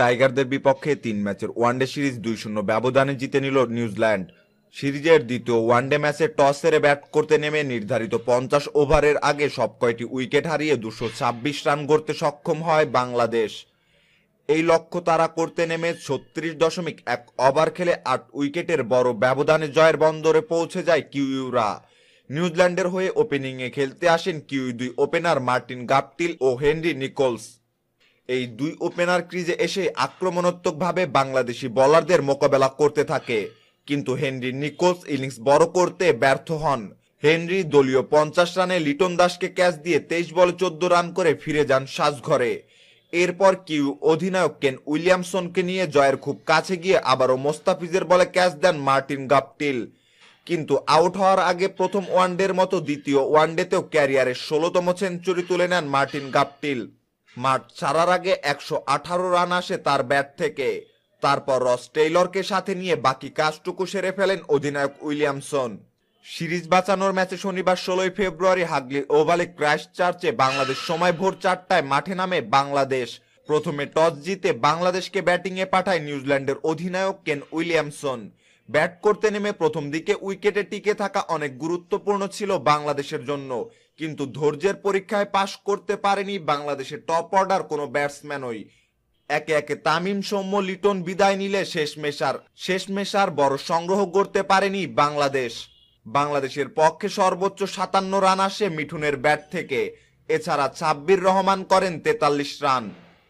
টাইগারদের বিপক্ষে তিন ম্যাচের ওয়ানডে সিরিজ দুই শূন্য ব্যবধানে জিতে নিল নিউজিল্যান্ড। সিরিজের দ্বিতীয় ওয়ানডে ম্যাচে টস হেরে ব্যাট করতে নেমে নির্ধারিত পঞ্চাশ ওভারের আগে সব কয়টি উইকেট হারিয়ে দুশো ছাব্বিশ রান করতে সক্ষম হয় বাংলাদেশ। এই লক্ষ্য তারা করতে নেমে ছত্রিশ দশমিক এক ওভার খেলে আট উইকেটের বড় ব্যবধানে জয়ের বন্দরে পৌঁছে যায় কিউইউরা নিউজিল্যান্ডের হয়ে ওপেনিংয়ে খেলতে আসেন কিউই দুই ওপেনার মার্টিন গাপটিল ও হেনরি নিকোলস। এই দুই ওপেনার ক্রিজে এসে আক্রমণাত্মকভাবে বাংলাদেশি বোলারদের মোকাবেলা করতে থাকে। কিন্তু হেনরি নিকোলস ইনিংস বড় করতে ব্যর্থ হন। হেনরি দলীয় পঞ্চাশ রানে লিটন দাসকে ক্যাচ দিয়ে তেইশ বলে চোদ্দ রান করে ফিরে যান সাজঘরে। এরপর কিউ অধিনায়ক কেন উইলিয়ামসনকে নিয়ে জয়ের খুব কাছে গিয়ে আবারও মোস্তাফিজের বলে ক্যাচ দেন মার্টিন গাপটিল। কিন্তু আউট হওয়ার আগে প্রথম ওয়ানডের মতো দ্বিতীয় ওয়ানডেতেও ক্যারিয়ারের ষোলোতম সেঞ্চুরি তুলে নেন মার্টিন গাপটিল। মাঠ ছাড়ার আগে একশো আঠারো রান আসে তার ব্যাট থেকে। তারপর রস টেইলরকে সাথে নিয়ে বাকি কাজটুকু সেরে ফেলেন অধিনায়ক উইলিয়ামসন। সিরিজ বাঁচানোর ম্যাচে শনিবার ষোলোই ফেব্রুয়ারি হাগলির ওভালে ক্র্যাশ চার্চে বাংলাদেশ সময় ভোর চারটায় মাঠে নামে বাংলাদেশ। প্রথমে টস জিতে বাংলাদেশকে ব্যাটিংয়ে পাঠায় নিউজিল্যান্ডের অধিনায়ক কেন উইলিয়ামসন। ব্যাট করতে নেমে প্রথম দিকে উইকেটে টিকে থাকা অনেক গুরুত্বপূর্ণ ছিল বাংলাদেশের জন্য। কিন্তু ধৈর্যের পরীক্ষায় পাশ করতে পারেনি বাংলাদেশের টপ অর্ডার কোনো ব্যাটসম্যানই। একে একে তামিম সৌম্য লিটন বিদায় নিলে শেষ মেশার শেষ মেশার বড় সংগ্রহ করতে পারেনি বাংলাদেশ। বাংলাদেশের পক্ষে সর্বোচ্চ সাতান্ন রান আসে মিঠুনের ব্যাট থেকে। এছাড়া ছাব্বির রহমান করেন তেতাল্লিশ রান।